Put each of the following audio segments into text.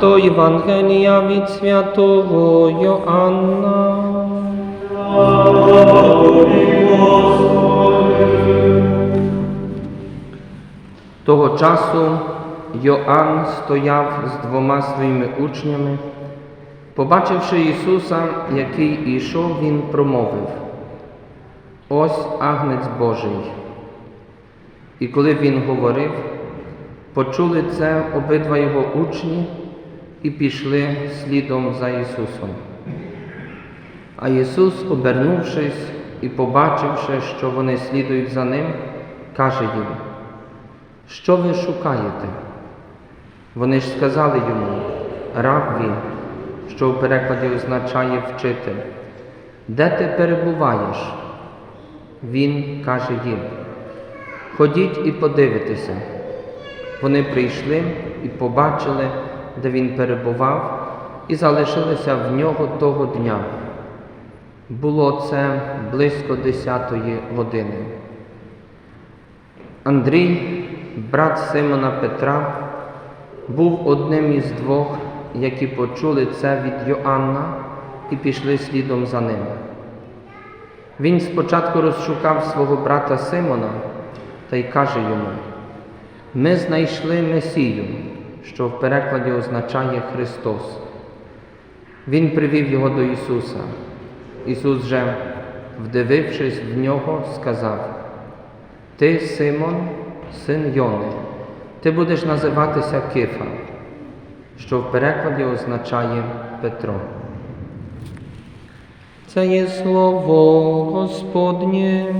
Святого Євангелія від святого Йоанна. Того часу Йоанн стояв з двома своїми учнями. Побачивши Ісуса, який ішов, Він промовив: Ось агнець Божий. І коли він говорив, почули це обидва його учні і пішли слідом за Ісусом. А Ісус, обернувшись і побачивши, що вони слідують за Ним, каже їм, що ви шукаєте? Вони ж сказали йому, Равві, що у перекладі означає вчитель, де ти перебуваєш? Він каже їм, ходіть і подивитеся. Вони прийшли і побачили, де він перебував, і залишилися в нього того дня. Було це близько десятої години. Андрій, брат Симона Петра, був одним із двох, які почули це від Йоанна і пішли слідом за ним. Він спочатку розшукав свого брата Симона та й каже йому: Ми знайшли Месію, що в перекладі означає Христос. Він привів його до Ісуса. Ісус же, вдивившись в нього, сказав: Ти, Симон, син Йони, ти будеш називатися Кифа, що в перекладі означає Петро. Це є слово Господнє.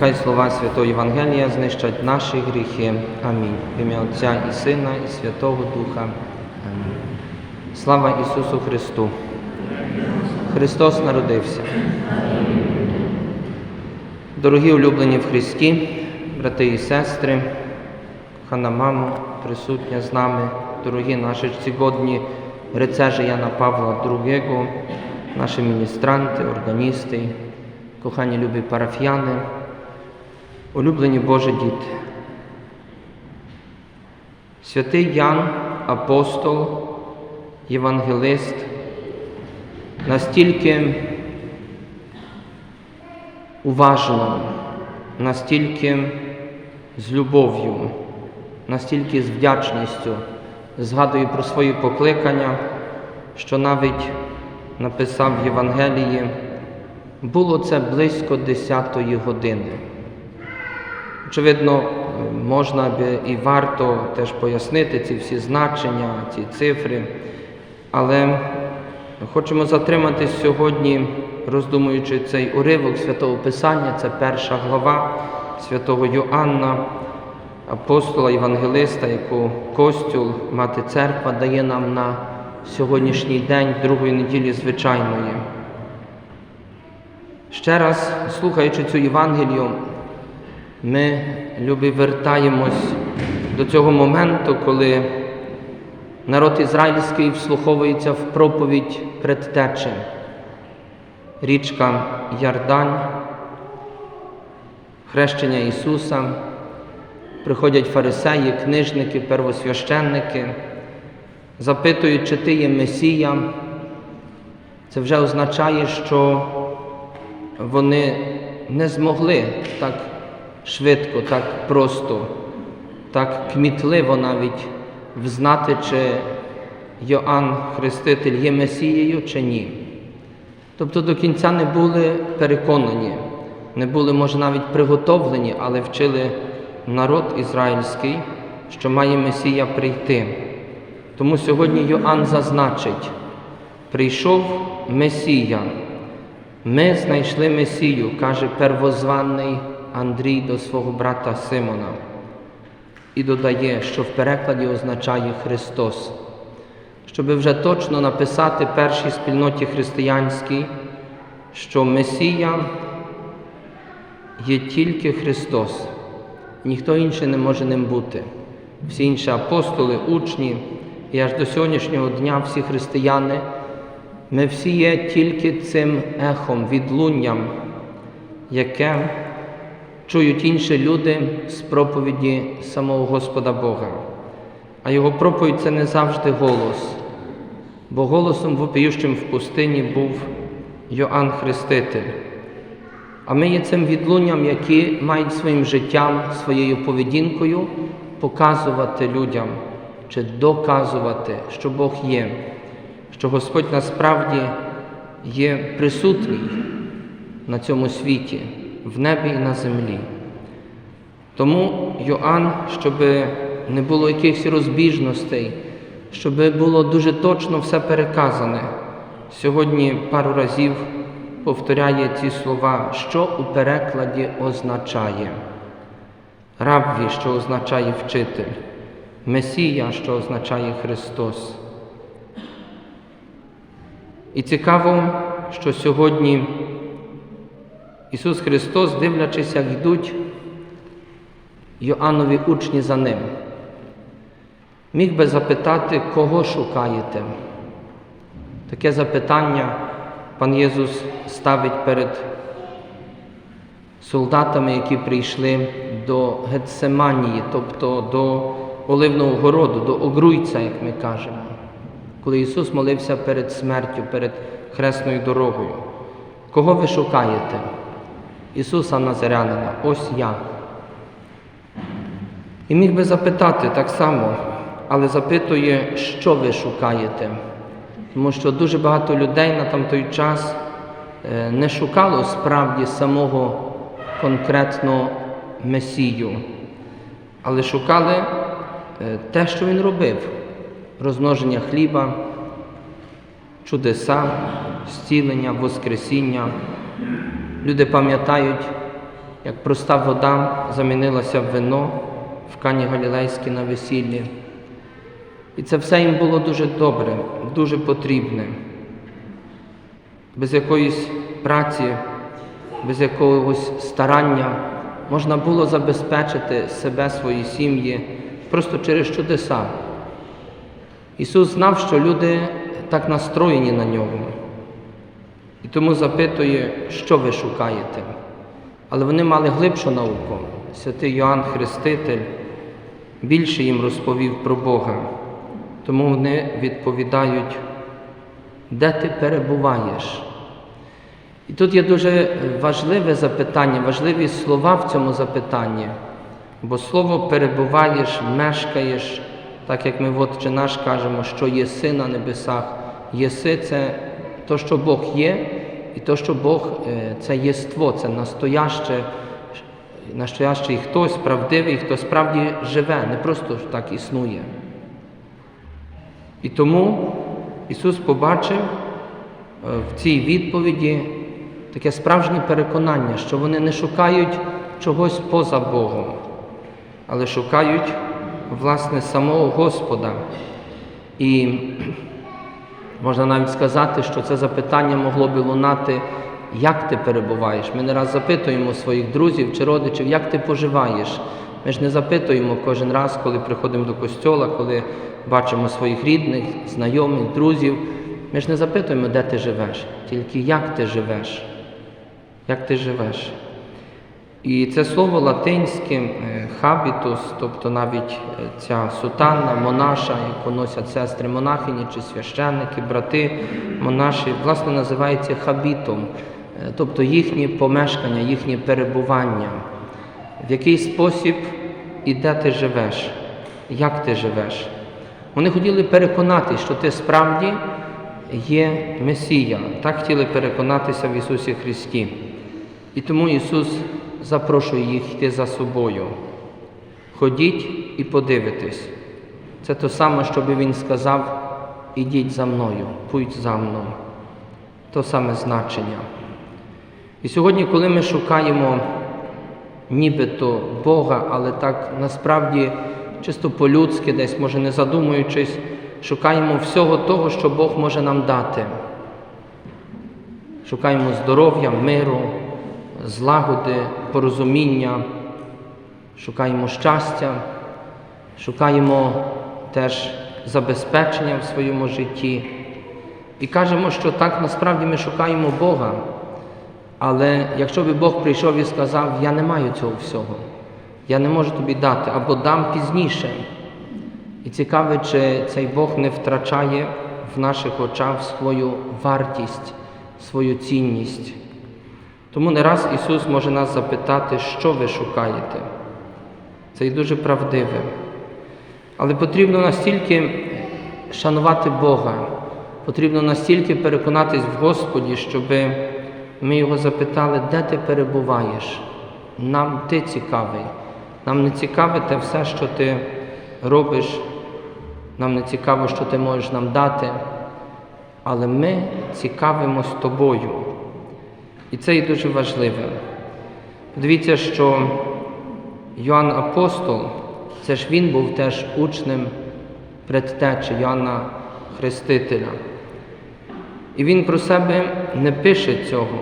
Нехай слова Святого Євангелія знищать наші гріхи. Амінь. В ім'я Отця і Сина, і Святого Духа. Амінь. Слава Ісусу Христу! Христос народився. Дорогі улюблені в Христі, брати і сестри, кохана мамо, присутня з нами, дорогі наші сьогодні рицежі Яна Павла II, наші міністранти, органісти, кохані любі парафіяни, улюблені Божі діти. Святий Ян, апостол, євангелист, настільки уважно, настільки з любов'ю, настільки з вдячністю згадує про свої покликання, що навіть написав в Євангелії, було це близько 10-ї години. Очевидно, можна би і варто теж пояснити ці всі значення, ці цифри, але хочемо затриматись сьогодні, роздумуючи цей уривок святого Писання, це перша глава святого Йоанна, апостола, євангелиста, яку Костюл, мати церква дає нам на сьогоднішній день другої неділі звичайної. Ще раз, слухаючи цю Євангелію, ми, любі, вертаємось до цього моменту, коли народ ізраїльський вслуховується в проповідь предтечі. Річка Ярдань, хрещення Ісуса, приходять фарисеї, книжники, первосвященники, запитують, чи ти є Месія. Це вже означає, що вони не змогли так швидко, так просто, так кмітливо навіть взнати, чи Йоанн Хреститель є Месією чи ні. Тобто до кінця не були переконані, не були, може, навіть приготовлені, але вчили народ ізраїльський, що має Месія прийти. Тому сьогодні Йоанн зазначить, прийшов Месія. Ми знайшли Месію, каже первозваний Андрій до свого брата Симона. І додає, що в перекладі означає Христос. Щоб вже точно написати першій спільноті християнській, що Месія є тільки Христос, ніхто інший не може ним бути. Всі інші апостоли, учні і аж до сьогоднішнього дня всі християни Ми всі є тільки цим ехом, відлунням, яке чують інші люди з проповіді самого Господа Бога. А його проповідь це не завжди голос, бо голосом вопіющим в пустині був Йоанн Хреститель. А ми є цим відлунням, які мають своїм життям, своєю поведінкою показувати людям чи доказувати, що Бог є, що Господь насправді є присутній на цьому світі, в небі і на землі. Тому Йоанн, щоб не було якихось розбіжностей, щоб було дуже точно все переказане, сьогодні пару разів повторяє ці слова, що у перекладі означає. Рабві, що означає вчитель, Месія, що означає Христос. І цікаво, що сьогодні Ісус Христос, дивлячись, як йдуть Йоаннові учні за ним, міг би запитати, кого шукаєте. Таке запитання пан Єсус ставить перед солдатами, які прийшли до Гетсеманії, тобто до Оливного городу, до Огруйця, як ми кажемо, коли Ісус молився перед смертю, перед хресною дорогою. Кого ви шукаєте? Ісуса Назарянина, ось я. І міг би запитати так само, але запитує, що ви шукаєте. Тому що дуже багато людей на там той час е, не шукало справді самого конкретно Месію, але шукали е, те, що він робив: розмноження хліба, чудеса, зцілення, Воскресіння. Люди пам'ятають, як проста вода замінилася в вино в Кані Галілейській на весіллі. І це все їм було дуже добре, дуже потрібне. Без якоїсь праці, без якогось старання можна було забезпечити себе, свої сім'ї просто через чудеса. Ісус знав, що люди так настроєні на нього. І тому запитує, що ви шукаєте. Але вони мали глибшу науку. Святий Йоанн Хреститель більше їм розповів про Бога. Тому вони відповідають, де ти перебуваєш? І тут є дуже важливе запитання, важливі слова в цьому запитанні, бо слово перебуваєш, мешкаєш, так як ми в Отче наш кажемо, що єси на небесах. Єси це то, що Бог є, і то, що Бог це єство, це настояще, настоящий хтось правдивий, хто справді живе, не просто так існує. І тому Ісус побачив в цій відповіді таке справжнє переконання, що вони не шукають чогось поза Богом, але шукають, власне, самого Господа. І можна навіть сказати, що це запитання могло би лунати, як ти перебуваєш. Ми не раз запитуємо своїх друзів чи родичів, як ти поживаєш. Ми ж не запитуємо кожен раз, коли приходимо до костьола, коли бачимо своїх рідних, знайомих, друзів. Ми ж не запитуємо, де ти живеш, тільки як ти живеш. Як ти живеш. І це слово латинське хабітус, тобто навіть е, ця сутанна, монаша, яку носять сестри монахині чи священники, брати, монаші, власне, називається хабітом, е, тобто їхнє помешкання, їхнє перебування, в який спосіб і де ти живеш, як ти живеш. Вони хотіли переконати, що ти справді є Месія. Так хотіли переконатися в Ісусі Христі. І тому Ісус запрошує їх йти за собою. Ходіть і подивитесь. Це те саме, що би Він сказав, ідіть за мною, путь за мною. То саме значення. І сьогодні, коли ми шукаємо нібито Бога, але так насправді чисто по-людськи, десь, може, не задумуючись, шукаємо всього того, що Бог може нам дати. Шукаємо здоров'я, миру, злагоди, порозуміння, шукаємо щастя, шукаємо теж забезпечення в своєму житті. І кажемо, що так насправді ми шукаємо Бога. Але якщо би Бог прийшов і сказав, я не маю цього всього, я не можу тобі дати, або дам пізніше. І цікаве, чи цей Бог не втрачає в наших очах свою вартість, свою цінність. Тому не раз Ісус може нас запитати, що ви шукаєте. Це і дуже правдиве. Але потрібно настільки шанувати Бога, потрібно настільки переконатись в Господі, щоб ми Його запитали, де ти перебуваєш. Нам ти цікавий. Нам не цікаве те все, що ти робиш, нам не цікаво, що ти можеш нам дати, але ми цікавимось тобою. І це і дуже важливе. Подивіться, що Йоанн Апостол, це ж він був теж учнем предтечі Йоанна Хрестителя. І він про себе не пише цього,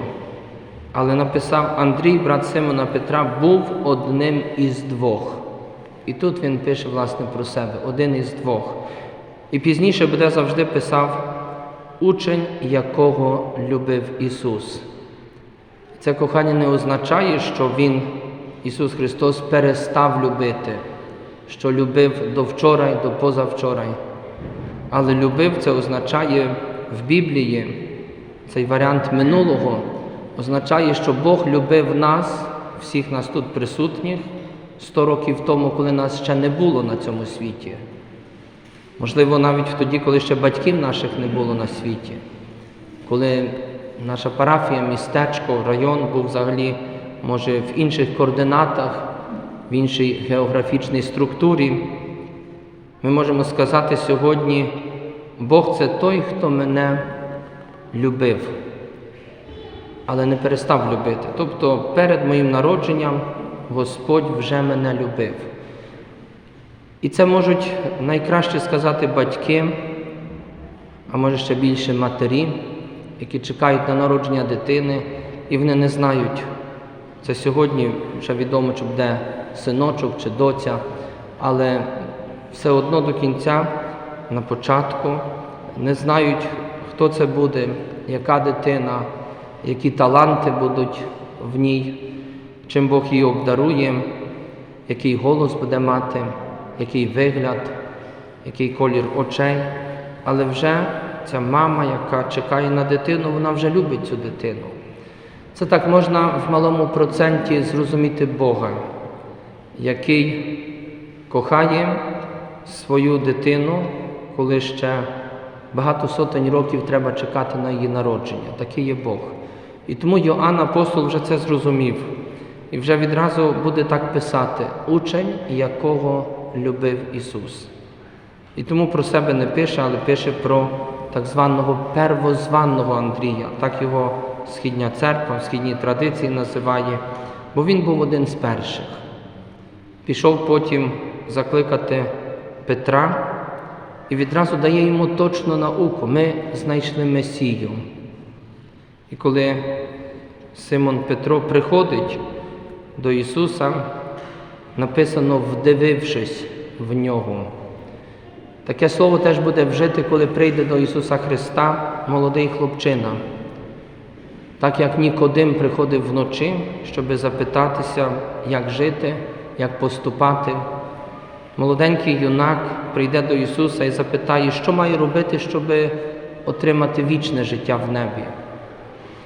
але написав Андрій, брат Симона Петра, був одним із двох. І тут він пише, власне, про себе, один із двох. І пізніше буде завжди писав учень, якого любив Ісус. Це кохання не означає, що Він, Ісус Христос, перестав любити, що любив до вчора і до позавчорай. Але любив це означає в Біблії, цей варіант минулого, означає, що Бог любив нас, всіх нас тут присутніх, 100 років тому, коли нас ще не було на цьому світі. Можливо, навіть тоді, коли ще батьків наших не було на світі, коли наша парафія, містечко, район був взагалі, може, в інших координатах, в іншій географічній структурі, ми можемо сказати сьогодні, Бог це той, хто мене любив, але не перестав любити. Тобто перед моїм народженням Господь вже мене любив. І це можуть найкраще сказати батьки, а може ще більше матері, які чекають на народження дитини, і вони не знають. Це сьогодні вже відомо, чи буде синочок чи доця, але все одно до кінця, на початку, не знають, хто це буде, яка дитина, які таланти будуть в ній, чим Бог її обдарує, який голос буде мати, який вигляд, який колір очей. Але вже ця мама, яка чекає на дитину, вона вже любить цю дитину. Це так можна в малому проценті зрозуміти Бога, який кохає свою дитину, коли ще багато сотень років треба чекати на її народження. Такий є Бог. І тому Йоанн апостол вже це зрозумів. І вже відразу буде так писати учень, якого любив Ісус. І тому про себе не пише, але пише про так званого первозваного Андрія, так його східня церква, в східній традиції називає, бо він був один з перших. Пішов потім закликати Петра і відразу дає йому точну науку. Ми знайшли Месію. І коли Симон Петро приходить до Ісуса, написано вдивившись в нього. Таке слово теж буде вжити, коли прийде до Ісуса Христа молодий хлопчина. Так як Нікодим приходив вночі, щоб запитатися, як жити, як поступати. Молоденький юнак прийде до Ісуса і запитає, що має робити, щоб отримати вічне життя в небі.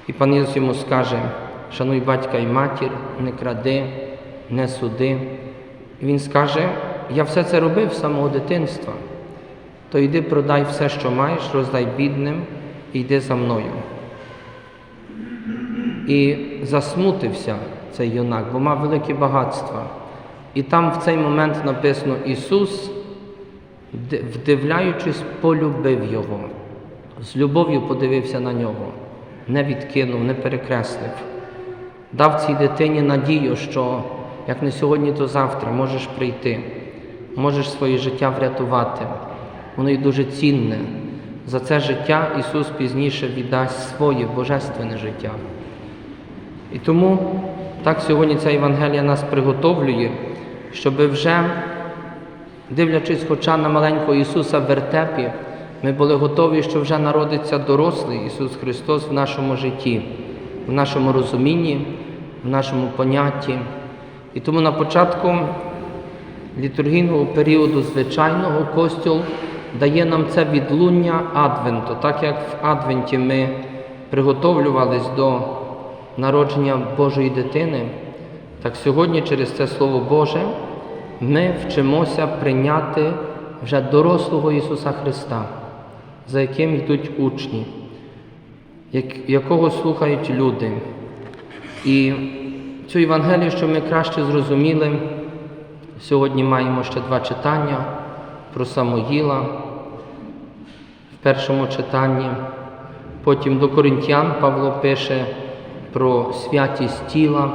І пан Ісус йому скаже, шануй батька і матір, не кради, не суди. І Він скаже, я все це робив з самого дитинства. То йди продай все, що маєш, роздай бідним і йди за мною. І засмутився цей юнак, бо мав великі багатства. І там в цей момент написано Ісус, вдивляючись, полюбив Його, з любов'ю подивився на нього, не відкинув, не перекреслив, дав цій дитині надію, що як не сьогодні, то завтра можеш прийти, можеш своє життя врятувати. Воно і дуже цінне. За це життя Ісус пізніше віддасть своє божественне життя. І тому так сьогодні ця Євангелія нас приготовлює, щоб вже, дивлячись хоча на маленького Ісуса в вертепі, Ми були готові, що вже народиться дорослий Ісус Христос в нашому житті, в нашому розумінні, в нашому понятті. І тому на початку літургійного періоду звичайного костюл дає нам це відлуння Адвенту, так як в Адвенті ми приготовлювались до народження Божої дитини, так сьогодні через це Слово Боже ми вчимося прийняти вже дорослого Ісуса Христа, за яким йдуть учні, якого слухають люди. І цю Євангелію, щоб ми краще зрозуміли, сьогодні маємо ще два читання про Самоїла в першому читанні. Потім до Коринтян Павло пише про святість тіла.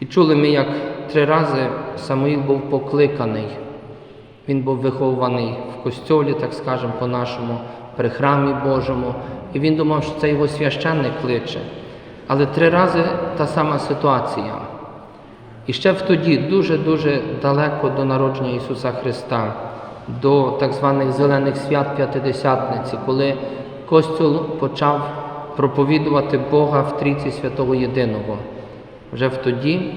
І чули ми, як три рази Самуїл був покликаний. Він був вихований в костьолі, так скажемо, по-нашому, при храмі Божому. І він думав, що це його священник кличе. Але три рази та сама ситуація. І ще в тоді дуже-дуже далеко до народження Ісуса Христа, до так званих зелених свят П'ятидесятниці, коли Костюл почав проповідувати Бога в трійці Святого Єдиного. Вже в тоді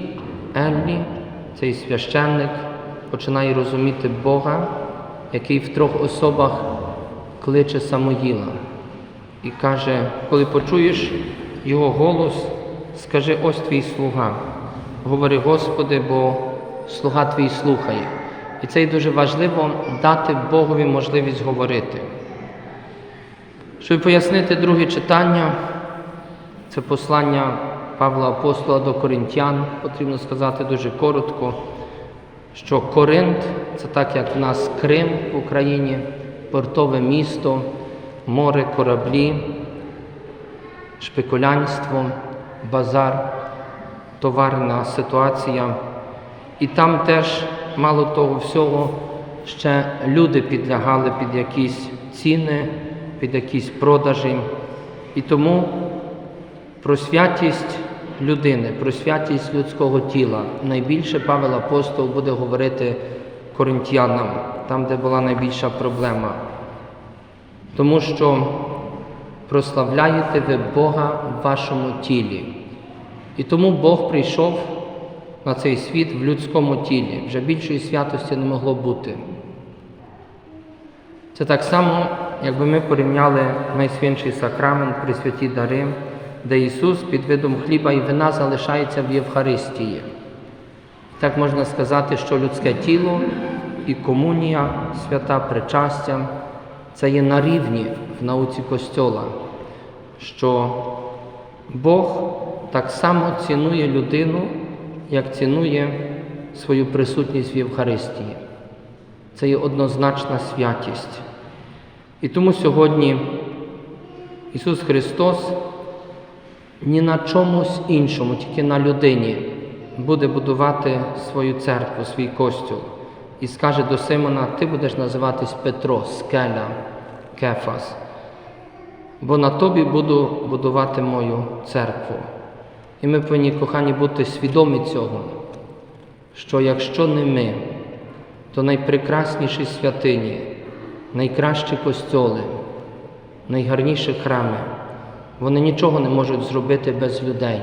Еллі, цей священник, починає розуміти Бога, який в трьох особах кличе Самоїла. І каже, коли почуєш його голос, скажи ось твій слуга. Говори, Господи, бо слуга твій слухає. І це й дуже важливо дати Богові можливість говорити. Щоб пояснити друге читання, це послання Павла Апостола до Коринтян, потрібно сказати дуже коротко, що Коринт це так, як в нас Крим в Україні, портове місто, море, кораблі, шпекулянство, базар, товарна ситуація. І там теж, мало того всього, ще люди підлягали під якісь ціни, під якісь продажі. І тому про святість людини, про святість людського тіла найбільше Павел Апостол буде говорити коринтянам, там, де була найбільша проблема. Тому що прославляєте ви Бога в вашому тілі. І тому Бог прийшов на цей світ в людському тілі. Вже більшої святості не могло бути. Це так само, якби ми порівняли найсвятший сакрамент Пресвяті дари, де Ісус під видом хліба і вина залишається в Євхаристії. Так можна сказати, що людське тіло і комунія, свята причастя це є на рівні в науці Костьола, що Бог так само цінує людину, як цінує свою присутність в Євхаристії. Це є однозначна святість. І тому сьогодні Ісус Христос ні на чомусь іншому, тільки на людині, буде будувати свою церкву, свій костюл. І скаже до Симона, ти будеш називатись Петро, скеля, Кефас, бо на тобі буду будувати мою церкву. І ми повинні, кохані, бути свідомі цього, що якщо не ми, то найпрекрасніші святині, найкращі костьоли, найгарніші храми, вони нічого не можуть зробити без людей.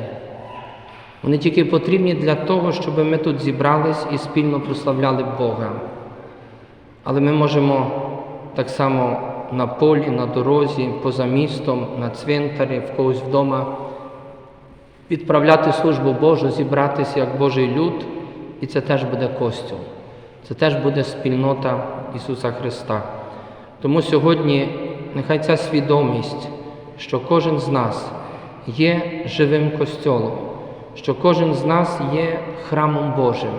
Вони тільки потрібні для того, щоб ми тут зібрались і спільно прославляли Бога. Але ми можемо так само на полі, на дорозі, поза містом, на цвинтарі, в когось вдома відправляти службу Божу, зібратися як Божий люд, і це теж буде костюл. Це теж буде спільнота Ісуса Христа. Тому сьогодні нехай ця свідомість, що кожен з нас є живим костьолом, що кожен з нас є храмом Божим.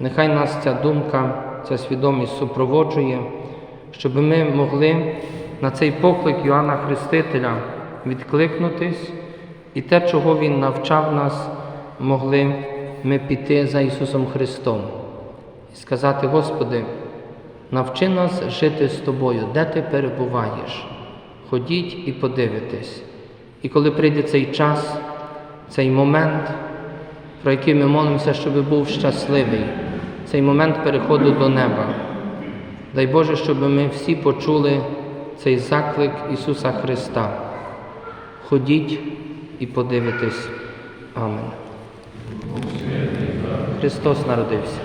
Нехай нас ця думка, ця свідомість супроводжує, щоб ми могли на цей поклик Йоанна Хрестителя відкликнутись і те, чого Він навчав нас, могли ми піти за Ісусом Христом і сказати, Господи, навчи нас жити з Тобою, де Ти перебуваєш. Ходіть і подивитесь. І коли прийде цей час, цей момент, про який ми молимося, щоб був щасливий, цей момент переходу до неба, Дай Боже, щоб ми всі почули цей заклик Ісуса Христа. Ходіть і подивитись. Амен. Христос народився.